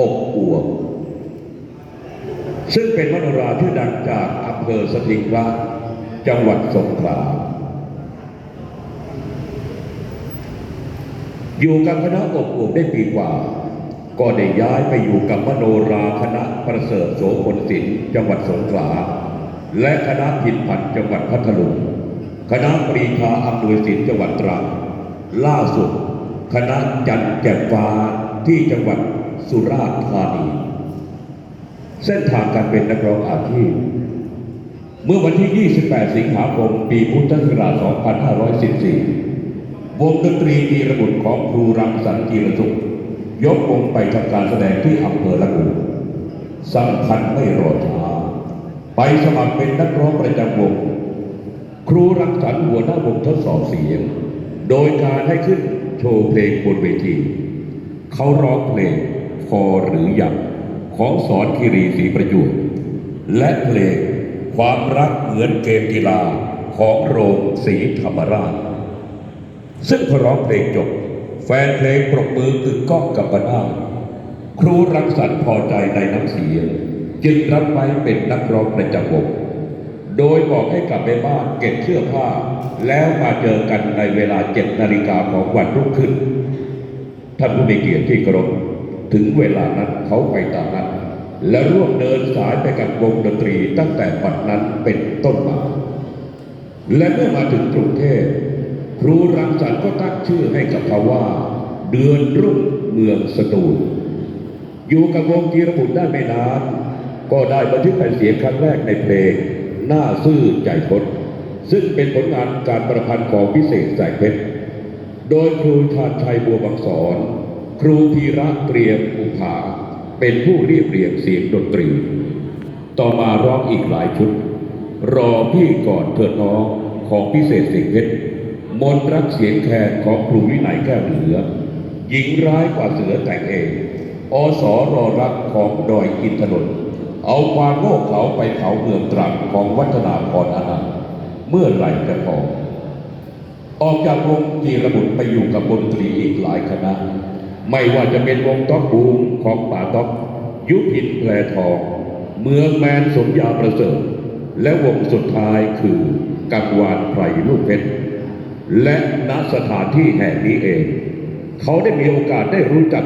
อกอวบซึ่งเป็นมโนราที่ดังจากอำเภอสถิงระจังหวัดสงขลาอยู่กับคณะอบอวบได้ปีกว่า ก็ได้ย้ายไปอยู่กับมโนราคณะประเสริฐโสพลศิลป์จังหวัดสงขลาและคณะพินพันจังหวัดพัทลุงคณะปรีชาอำนวยศิลป์จังหวัดตรังล่าสุด คณะจันแจ่ฟ้าที่จังหวัด สุราษฎร์ธานี เส้นทางการเป็นนักร้องอาชีพ เมื่อวันที่ 28 สิงหาคม ปีพุทธศักราช 2514 วงดนตรีมีระบุของครูรังสรรค์กีรสุขยกวงไปทำการแสดงที่อำเภอละงูสำคัญไม่รอช้าไปสมัครเป็นนักร้องประจำวง ครูรังสรรค์หัวหน้าวงทดสอบเสียง โดยการให้ขึ้นโชว์เพลงบนเวที เขาร้องเพลง พอหรือยังของสอนคีรีศรีประยุทธ์และเพลงความรักเหมือนเกมกีฬาของโรงศรีธรรมราช ซึ่งพอร้องเพลงจบ แฟนเพลงปรบมือกึกก้องกับบรรดาครูรังสรรค์พอใจในน้ำเสียง จึงรับไว้เป็นนักร้องประจำวงโดยบอกให้กลับไปบ้านเก็บเสื้อผ้า แล้วมาเจอกันในเวลาเจ็ดนาฬิกาของวันรุ่งขึ้น ท่านผู้มีเกียรติที่เคารพ ถึงเวลานั้นเขาไปตามนั้น และร่วมเดินสายไปกับวงดนตรีตั้งแต่บัดนั้นเป็นต้นมา และเมื่อมาถึงกรุงเทพครูรังสรรค์ก็ตั้งชื่อให้กับเขาว่า เดือนรุ่งเมืองสตูลอยู่กับวงกีรบุตรได้ไม่นาน ก็ได้บันทึกแผ่นเสียงครั้งแรกในเพลง หน้าซื่อใจคดซึ่งเป็นผลงานการประพันธ์ของพิเศษแสงเพชร โดยครูชาญชัยบัวบางสอน ครูพีระเตรียมอุภาเป็นผู้เรียบเรียงเสียงดนตรี ต่อมาร้องอีกหลายชุด รอพี่ก่อนเถิดน้องของพิเศษเสียงเพชรมนต์รักเสียงแคนของครูวินัยแก้วเหลือ หญิงร้ายกว่าเสือแต่งเอง อสอรอรักของดอยอินทนนท์เอาความโง่เขาไปเผาเมืองตรังของวัฒนาพรอนันต์เมื่อไหร่จะพอออกจากวงจีระบุตรไปอยู่กับดนตรีอีกหลายคณะ ไม่ว่าจะเป็นวงต๊อกบูมของป่าต๊อกยุพินแพรทอง เมืองแมนสมยาประเสริฐ และวงสุดท้ายคือกังวานไพรลูกเพชรและณสถานที่แห่งนี้เอง เขาได้มีโอกาสได้รู้จัก